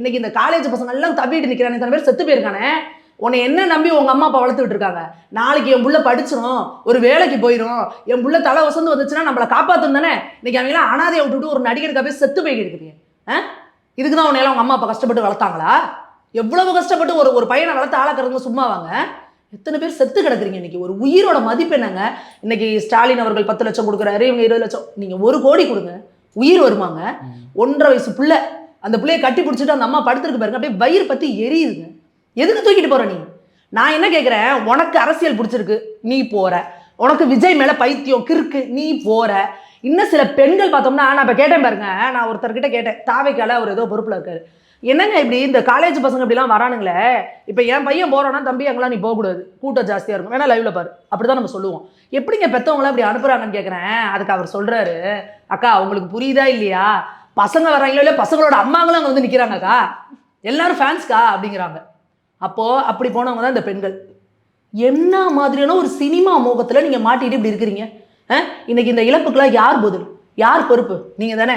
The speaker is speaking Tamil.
இன்னைக்கு இந்த காலேஜ் பசங்க எல்லாம் தப்பிட்டு நிக்கிறானே இத்தனை பேர் செத்து போயிருக்கானே. உன்னை என்ன நம்பி உங்க அம்மா அப்பா வளர்த்துட்டு இருக்காங்க? நாளைக்கு என் புள்ள படிச்சிரும் ஒரு வேலைக்கு போயிடும் என் புள்ள தலை வசந்து வந்துச்சுன்னா நம்மளை காப்பாத்தும் தானே? இன்னைக்கு அவங்க எல்லாம் அனாதையை விட்டுட்டு ஒரு நடிகருக்கா போய் செத்து போய் இருக்கிறீங்க ஆ? இதுக்கு தான் உன்னை எல்லாம் உங்க அம்மா அப்பா கஷ்டப்பட்டு வளர்த்தாங்களா? எவ்வளவு கஷ்டப்பட்டு ஒரு ஒரு பையனை வளர்த்து ஆளாக்குறவங்க சும்மாவாங்க? எத்தனை பேர் செத்து கிடக்குறீங்க இன்னைக்கு? ஒரு உயிரோட மதிப்பு என்னங்க? இன்னைக்கு ஸ்டாலின் அவர்கள் பத்து லட்சம் கொடுக்குறாரு இவங்க இருபது லட்சம். நீங்க ஒரு கோடி கொடுங்க. உயிர் வருமாங்க. ஒன்றரை வயசு புள்ள அந்த பிள்ளையை கட்டி பிடிச்சிட்டு அந்த அம்மா படுத்துருக்கு பாருங்க. அப்படியே வயிறு பற்றி எரியுதுங்க. எதுக்கு தூக்கிட்டு போற நீ? நான் என்ன கேட்குறேன் உனக்கு அரசியல் பிடிச்சிருக்கு நீ போற. உனக்கு விஜய் மேல பைத்தியம் கிறுக்கு நீ போற. இன்னும் சில பெண்கள் பார்த்தோம்னா நான் இப்போ கேட்டேன் பாருங்க. நான் ஒருத்தர்கிட்ட கேட்டேன். தாவைக்கால அவர் ஏதோ பொறுப்பில் இருக்காரு. என்னங்க இப்படி இந்த காலேஜ் பசங்க இப்படிலாம் வரானுங்களே? இப்போ என் பையன் போகிறோன்னா தம்பி அங்கெல்லாம் நீ போகக்கூடாது. கூட்டம் ஜாஸ்தியாக இருக்கும். வேணா லைவ்ல பாரு. அப்படிதான் நம்ம சொல்லுவோம். எப்படிங்க பெத்தவங்களாம் இப்படி அனுப்புறாங்கன்னு கேட்குறேன் அதுக்கு அவர் சொல்றாரு. அக்கா உங்களுக்கு புரியுதா இல்லையா? பசங்க வராங்களோ இல்லை பசங்களோட அம்மாங்களும் அங்கே வந்து நிற்கிறாங்கக்கா எல்லாரும் ஃபேன்ஸ்க்கா அப்படிங்கிறாங்க. அப்போது அப்படி போனவங்க தான் இந்த பெண்கள். என்ன மாதிரியான ஒரு சினிமா மோகத்தில் நீங்கள் மாட்டிட்டு இப்படி இருக்கிறீங்க? ஆ? இன்னைக்கு இந்த இழப்புக்கெல்லாம் யார் பதில்? யார் பொறுப்பு? நீங்கள் தானே